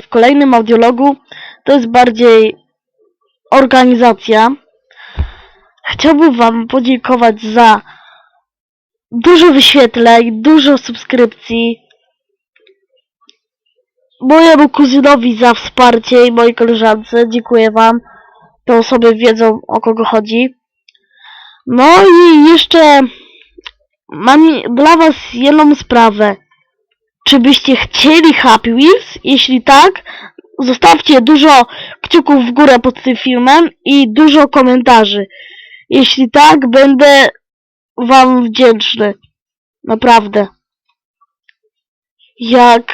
w kolejnym audiologu to jest bardziej organizacja. Chciałbym wam podziękować za dużo wyświetleń, dużo subskrypcji. Mojemu kuzynowi za wsparcie i mojej koleżance. Dziękuję wam. Te osoby wiedzą o kogo chodzi. No i jeszcze mam dla was jedną sprawę. Czy byście chcieli Happy Wheels? Jeśli tak, zostawcie dużo kciuków w górę pod tym filmem i dużo komentarzy. Jeśli tak, będę wam wdzięczny. Naprawdę. Jak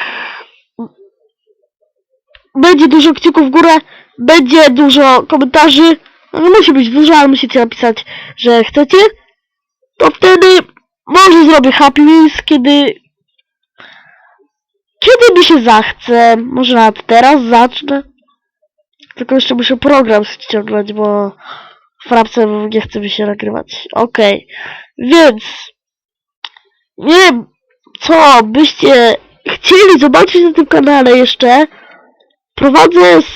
będzie dużo kciuków w górę, będzie dużo komentarzy. No nie musi być dużo, ale musicie napisać, że chcecie. To wtedy może zrobię Happy Wheels, kiedy kiedy mi się zachce. Może nawet teraz zacznę. Tylko jeszcze muszę program ściągnąć, bo w frapce nie chce mi się nagrywać. Okej. Więc nie wiem, co byście chcieli zobaczyć na tym kanale jeszcze. Prowadzę z...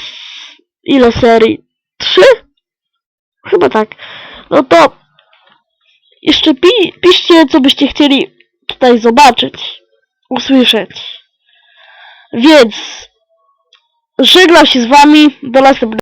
ile serii? Trzy? Chyba tak. No to jeszcze pi piszcie, co byście chcieli tutaj zobaczyć, usłyszeć. Więc żegnam się z wami. Do następnego.